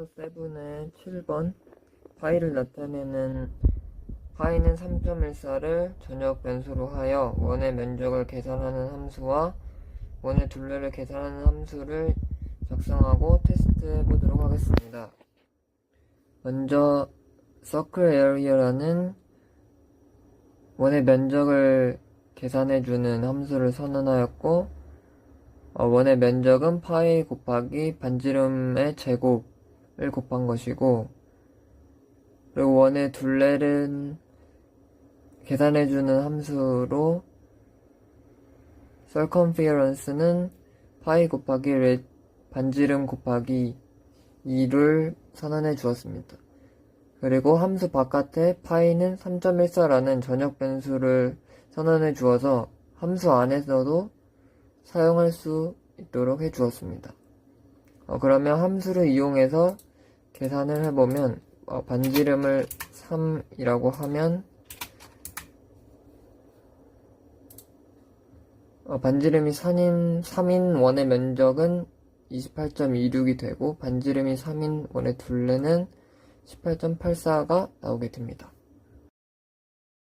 챕터 7의 7번 파이를 나타내는 파이는 3.14를 전역 변수로 하여 원의 면적을 계산하는 함수와 원의 둘레를 계산하는 함수를 작성하고 테스트해 보도록 하겠습니다. 먼저 circle area라는 원의 면적을 계산해 주는 함수를 선언하였고 어, 원의 면적은 파이 곱하기 반지름의 제곱을 곱한 것이고 그리고 원의 둘레는 계산해주는 함수로 circumference는 파이 곱하기 레- 반지름 곱하기 2를 선언해 주었습니다. 그리고 함수 바깥에 파이는 3.14라는 전역 변수를 선언해 주어서 함수 안에서도 사용할 수 있도록 해 주었습니다. 어, 그러면 함수를 이용해서 계산을 해보면 어, 반지름을 3이라고 하면 어, 반지름이 3인, 3인 원의 면적은 28.26이 되고 반지름이 3인 원의 둘레는 18.84가 나오게 됩니다.